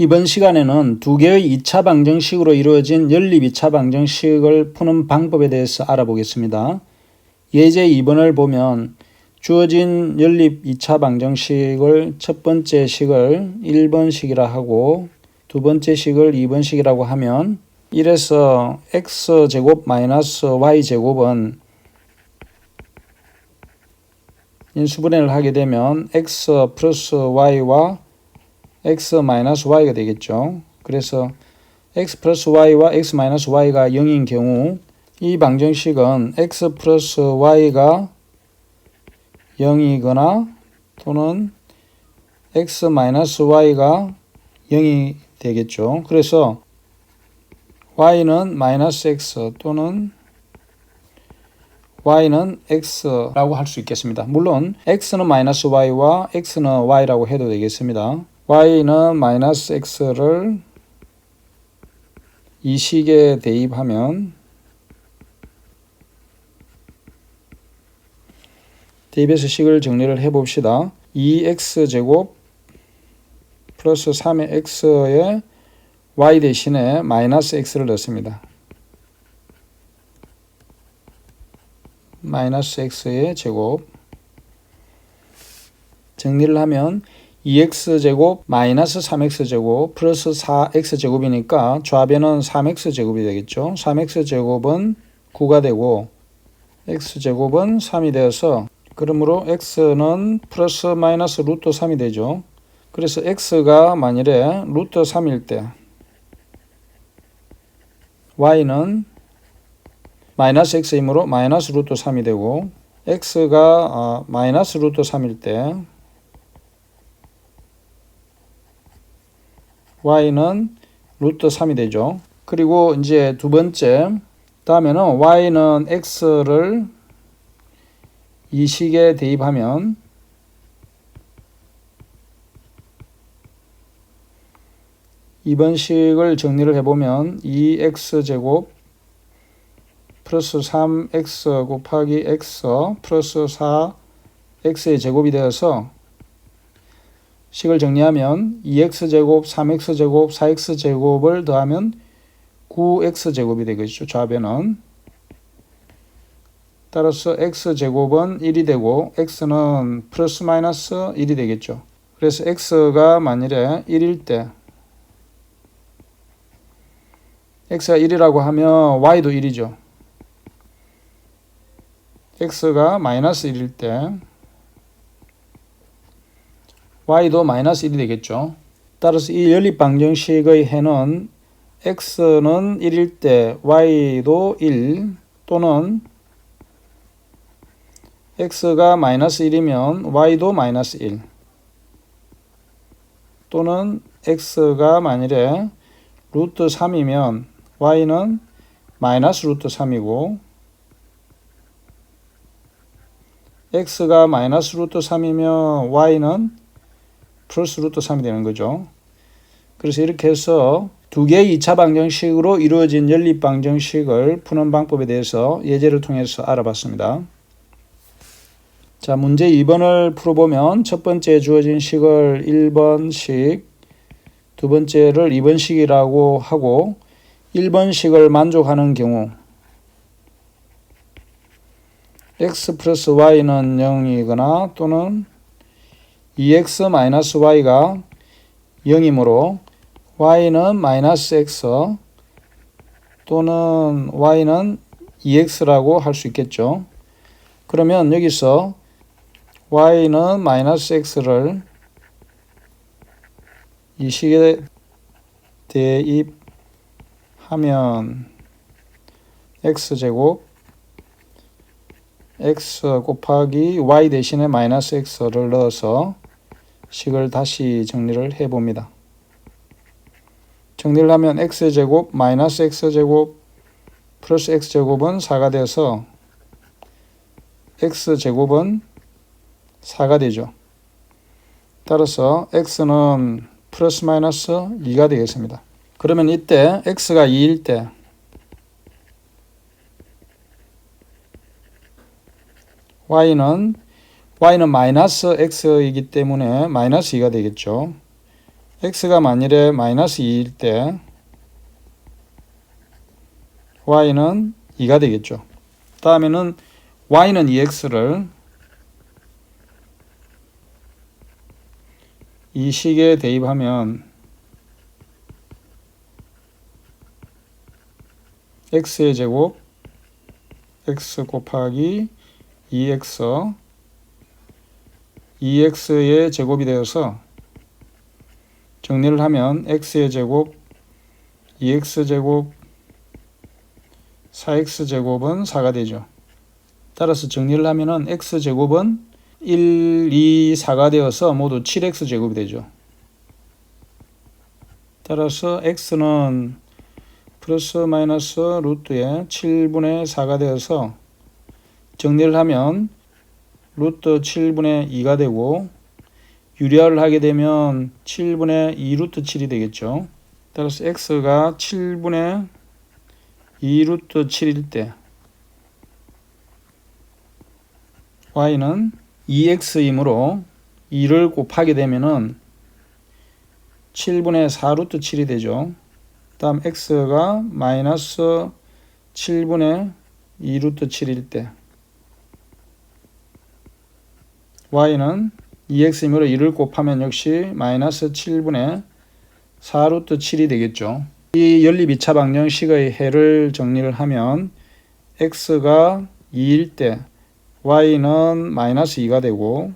이번 시간에는 두 개의 2차 방정식으로 이루어진 연립 2차 방정식을 푸는 방법에 대해서 알아보겠습니다. 예제 2번을 보면 주어진 연립 2차 방정식을 첫 번째 식을 1번 식이라 하고 두 번째 식을 2번 식이라고 하면 1에서 x제곱 마이너스 y제곱은 인수분해를 하게 되면 x 플러스 y와 x 마이너스 y가 되겠죠. 그래서 x 플러스 y와 x 마이너스 y가 0인 경우 이 방정식은 x 플러스 y가 0이거나 또는 x 마이너스 y가 0이 되겠죠. 그래서 y는 마이너스 x 또는 y는 x라고 할 수 있겠습니다. 물론 x는 마이너스 y와 x는 y라고 해도 되겠습니다. Y는 마이너스 x를 이 식에 대입하면 대입해서 식을 정리를 해 봅시다. 2x제곱 플러스 3의 x에 y 대신에 마이너스 x를 넣습니다. 마이너스 x의 제곱 정리를 하면 2x제곱 마이너스 3x제곱 플러스 4x제곱이니까 좌변은 3x제곱이 되겠죠. 3x제곱은 9가 되고 x제곱은 3이 되어서 그러므로 x는 플러스 마이너스 루트 3이 되죠. 그래서 x가 만일에 루트 3일 때 y는 마이너스 x이므로 마이너스 루트 3이 되고 x가 어, 마이너스 루트 3일 때 y는 루트 3이 되죠. 그리고 이제 두 번째 다음에는 y는 x를 이 식에 대입하면 이번 식을 정리를 해보면 2x제곱 플러스 3x 곱하기 x 플러스 4x의 제곱이 되어서 식을 정리하면 2x제곱, 3x제곱, 4x제곱을 더하면 9x제곱이 되겠죠. 좌변은. 따라서 x제곱은 1이 되고 x는 플러스 마이너스 1이 되겠죠. 그래서 x가 만일에 1일 때 x가 1이라고 하면 y도 1이죠. x가 마이너스 1일 때 y도 마이너스 1이 되겠죠. 따라서 이 연립 방정식의 해는 x는 1일 때 y도 1 또는 x가 마이너스 1이면 y도 마이너스 1 또는 x가 만일에 루트 3이면 y는 마이너스 루트 3이고 x가 마이너스 루트 3이면 y는 플러스 루트 3이 되는 거죠. 그래서 이렇게 해서 두 개의 2차 방정식으로 이루어진 연립 방정식을 푸는 방법에 대해서 예제를 통해서 알아봤습니다. 자, 문제 2번을 풀어보면 첫 번째 주어진 식을 1번식, 두 번째를 2번식이라고 하고 1번식을 만족하는 경우 x 플러스 y는 0이거나 또는 2x 마이너스 y가 0이므로 y는 마이너스 x 또는 y는 2x라고 할 수 있겠죠. 그러면 여기서 y는 마이너스 x를 이 식에 대입하면 x제곱 x 곱하기 y 대신에 마이너스 x를 넣어서 식을 다시 정리를 해 봅니다. 정리를 하면 x제곱 마이너스 x제곱 플러스 x제곱은 4가 돼서 x제곱은 4가 되죠. 따라서 x는 플러스 마이너스 2가 되겠습니다. 그러면 이때 x가 2일 때 y는 y는 마이너스 x이기 때문에 마이너스 2가 되겠죠. x가 만일에 마이너스 2일 때 y는 2가 되겠죠. 다음에는 y는 2x를 이 식에 대입하면 x의 제곱 x 곱하기 2x 2x의 제곱이 되어서 정리를 하면 x의 제곱 2x 제곱 4x 제곱은 4가 되죠. 따라서 정리를 하면은 x 제곱은 1, 2, 4가 되어서 모두 7x 제곱이 되죠. 따라서 x는 플러스 마이너스 루트의 7분의 4가 되어서 정리를 하면 루트 7분의 2가 되고 유리화를 하게 되면 7분의 2 루트 7이 되겠죠. 따라서 x가 7분의 2 루트 7일 때 y는 2x이므로 2를 곱하게 되면은 7분의 4 루트 7이 되죠. 다음 x가 마이너스 7분의 2 루트 7일 때 y는 2x이므로 2를 곱하면 역시 마이너스 7분의 4 루트 7이 되겠죠. 이 연립 2차 방정식의 해를 정리를 하면 x가 2일 때 y는 마이너스 2가 되고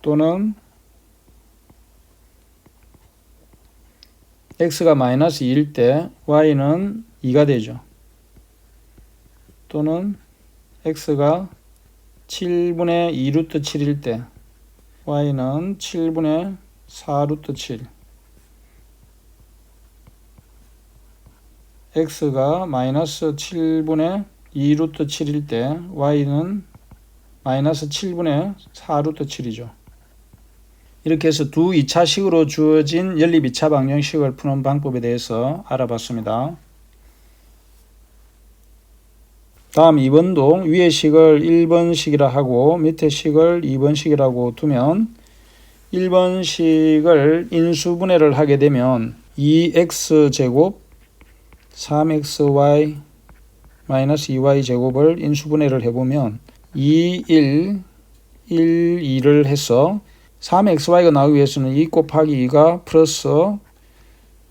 또는 x가 마이너스 2일 때 y는 2가 되죠. 또는 x가 7분의 2 루트 7일 때 y는 7분의 4 루트 7 x가 마이너스 7분의 2 루트 7일 때 y는 마이너스 7분의 4 루트 7이죠. 이렇게 해서 두 2차식으로 주어진 연립 2차 방정식을 푸는 방법에 대해서 알아봤습니다. 다음 2번도 위의 식을 1번식이라 하고 밑에 식을 2번식이라고 두면 1번식을 인수분해를 하게 되면 2x제곱 3xy 마이너스 2y 제곱을 인수분해를 해보면 2, 1, 1, 2를 해서 3xy가 나오기 위해서는 2 곱하기 2가 플러스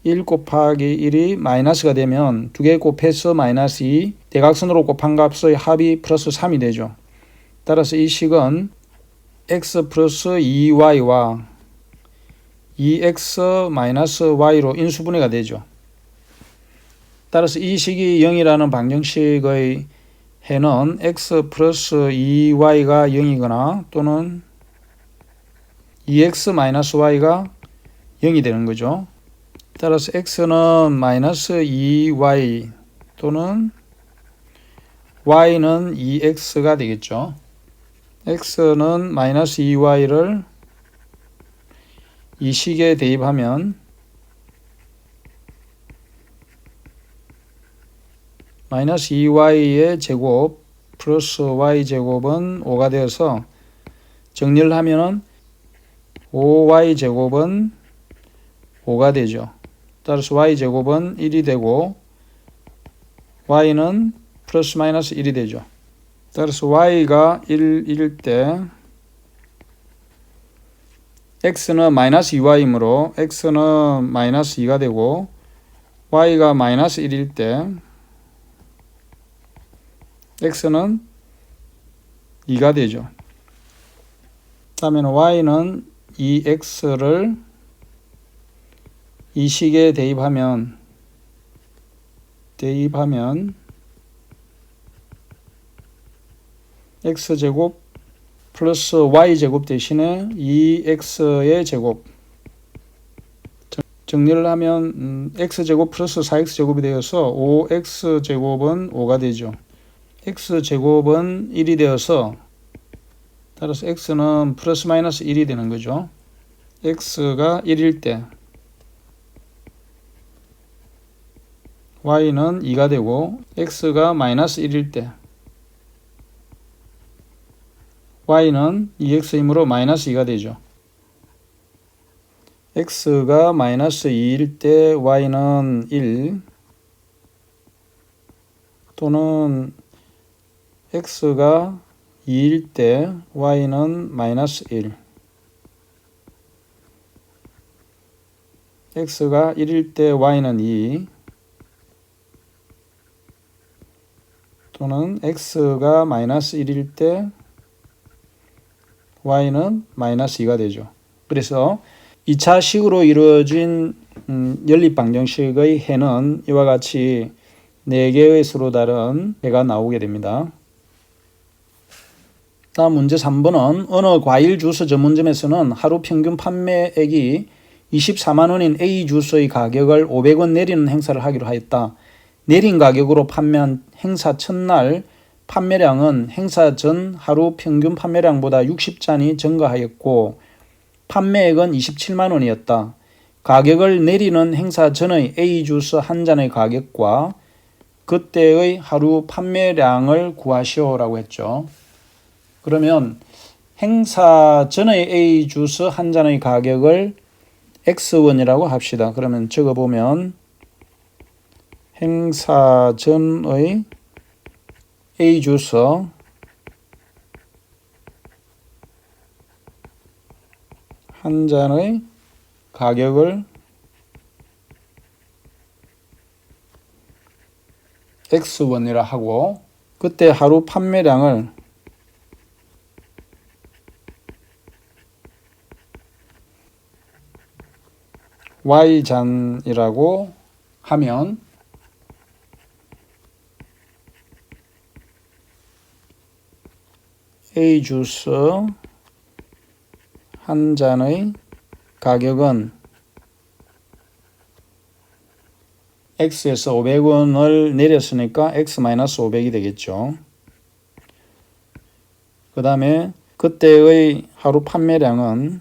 1 곱하기 1이 마이너스가 되면 두 개 곱해서 마이너스 2 대각선으로 곱한 값의 합이 플러스 3이 되죠. 따라서 이 식은 x 플러스 2y와 2x 마이너스 y로 인수분해가 되죠. 따라서 이 식이 0이라는 방정식의 해는 x 플러스 2y가 0이거나 또는 2x 마이너스 y가 0이 되는 거죠. 따라서 x는 마이너스 2y 또는 y는 2x가 되겠죠. x는 마이너스 2y를 이 식에 대입하면 마이너스 2y의 제곱 플러스 y 제곱은 5가 되어서 정리를 하면은 5y 제곱은 5가 되죠. 따라서 y 제곱은 1이 되고 y는 플러스 마이너스 1이 되죠. 따라서 y가 1, 일 때 x는 마이너스 2y이므로 x는 마이너스 2가 되고 y가 마이너스 1일 때 x는 2가 되죠. 다음에 y는 2x를 이 식에 대입하면 대입하면 x제곱 플러스 y제곱 대신에 2x의 제곱 정리를 하면 음, x제곱 플러스 4x제곱이 되어서 5x제곱은 5가 되죠. x제곱은 1이 되어서 따라서 x는 플러스 마이너스 1이 되는 거죠. x가 1일 때 y는 2가 되고 x가 마이너스 1일 때 y는 2x이므로 마이너스 2가 되죠. x가 마이너스 2일 때 y는 1 또는 x가 2일 때 y는 마이너스 1 x가 1일 때 y는 2 또는 x가 마이너스 1일 때 y는 마이너스 2가 되죠. 그래서 2차 식으로 이루어진 음, 연립 방정식의 해는 이와 같이 4개의 서로 다른 해가 나오게 됩니다. 다음 문제 3번은 어느 과일 주스 전문점에서는 하루 평균 판매액이 24만 원인 A 주스의 가격을 500원 내리는 행사를 하기로 하였다. 내린 가격으로 판매한 행사 첫날 판매량은 행사 전 하루 평균 판매량보다 60잔이 증가하였고 판매액은 27만 원이었다. 가격을 내리는 행사 전의 A 주스 한 잔의 가격과 그때의 하루 판매량을 구하시오라고 했죠. 그러면 행사 전의 A 주스 한 잔의 가격을 X원이라고 합시다. 그러면 적어보면 행사 전의 주스. 한 잔의 가격을 X원이라 하고 그때 하루 판매량을 Y잔이라고 하면 A 주스 한 잔의 가격은 X에서 500원을 내렸으니까 X-500이 되겠죠. 그 다음에 그때의 하루 판매량은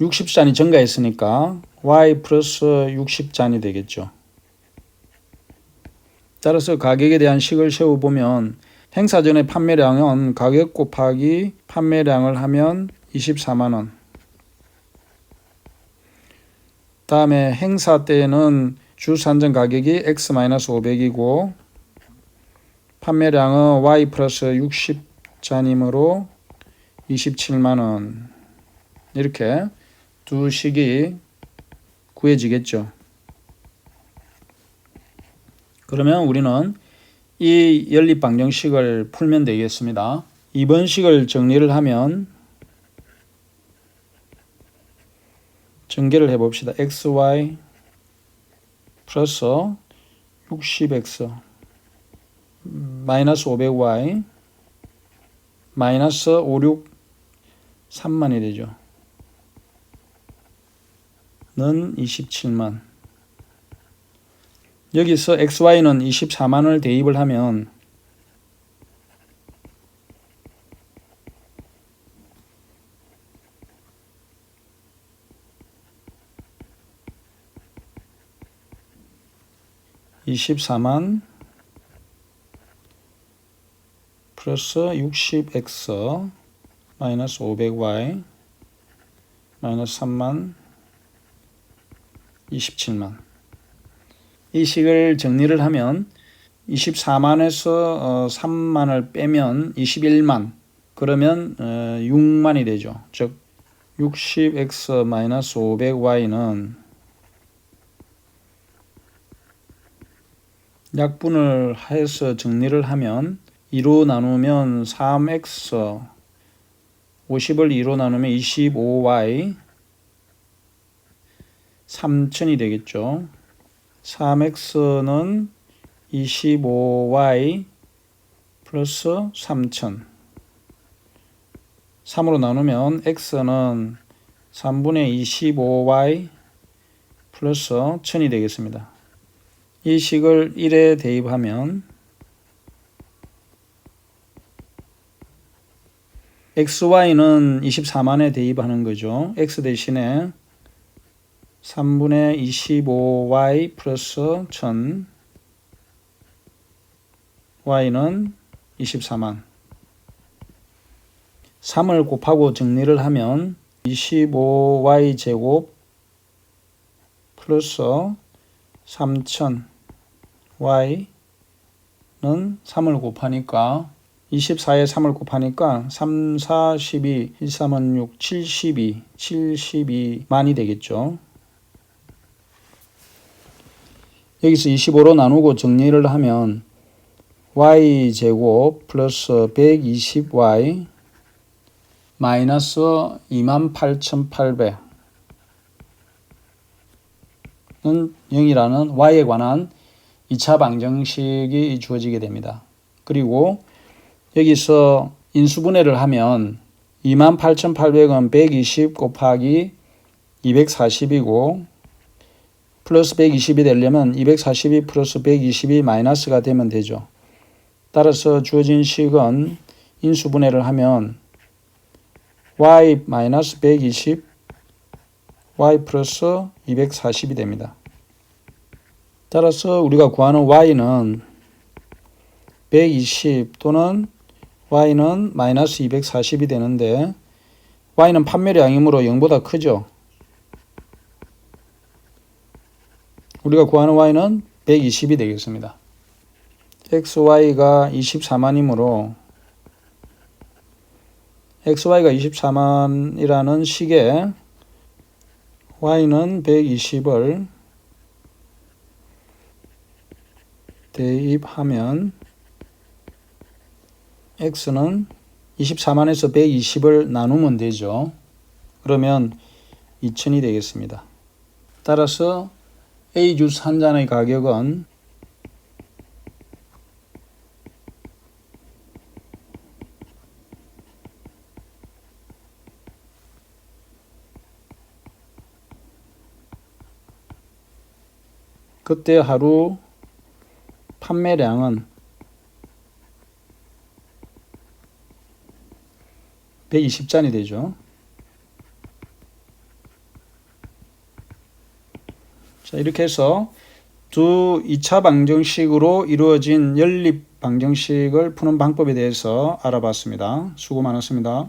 (60잔이) 증가했으니까 y 플러스 (60잔이) 되겠죠. 따라서 가격에 대한 식을 세워보면 행사 전의 판매량은 가격 곱하기 판매량을 하면 24만원. 다음에 행사 때는 주 산정 가격이 x-500이고 판매량은 y 플러스 60잔이므로 27만원. 이렇게 두 식이 구해지겠죠. 그러면 우리는 이 연립 방정식을 풀면 되겠습니다. 이번 식을 정리를 하면 전개를 해 봅시다. xy 플러스 60x 마이너스 500y 마이너스 56 3만이 되죠. 는 27만 여기서 xy는 24만을 대입을 하면 (24만) 플러스 60x 마이너스 500y 마이너스 3만 27만 이 식을 정리를 하면 24만에서 3만을 어, 빼면 21만 그러면 6만이 어, 되죠. 즉 60x 500y는 약분을 해서 정리를 하면 2로 나누면 3x 50을 2로 나누면 25y 3천이 되겠죠. 3x는 25y 플러스 3000 3으로 나누면 x는 3분의 25y 플러스 1000이 되겠습니다. 이 식을 1에 대입하면 xy는 24만에 대입하는 거죠. x 대신에 3분의 25y 플러스 1000 y는 24만 3을 곱하고 정리를 하면 25y 제곱 플러스 3000 y는 3을 곱하니까 24에 3을 곱하니까 3, 4, 12, 1, 3, 5, 6, 72, 72만이 되겠죠. 여기서 25로 나누고 정리를 하면 y 제곱 플러스 120y 마이너스 28,800은 0이라는 y에 관한 2차 방정식이 주어지게 됩니다. 그리고 여기서 인수분해를 하면 28,800은 120 곱하기 240이고 플러스 120이 되려면 242 플러스 120이 마이너스가 되면 되죠. 따라서 주어진 식은 인수분해를 하면 y 마이너스 120 y 플러스 240이 됩니다. 따라서 우리가 구하는 y는 120 또는 y는 마이너스 240이 되는데 y는 판매량이므로 0보다 크죠. 우리가 구하는 y는 120이 되겠습니다. xy가 24만이므로 xy가 24만이라는 식에 y는 120을 대입하면 x는 24만에서 120을 나누면 되죠. 그러면 2000이 되겠습니다. 따라서 A 주스 한 잔의 가격은 그때 하루 판매량은 120잔이 되죠. 이렇게 해서 두 2차 방정식으로 이루어진 연립 방정식을 푸는 방법에 대해서 알아봤습니다. 수고 많았습니다.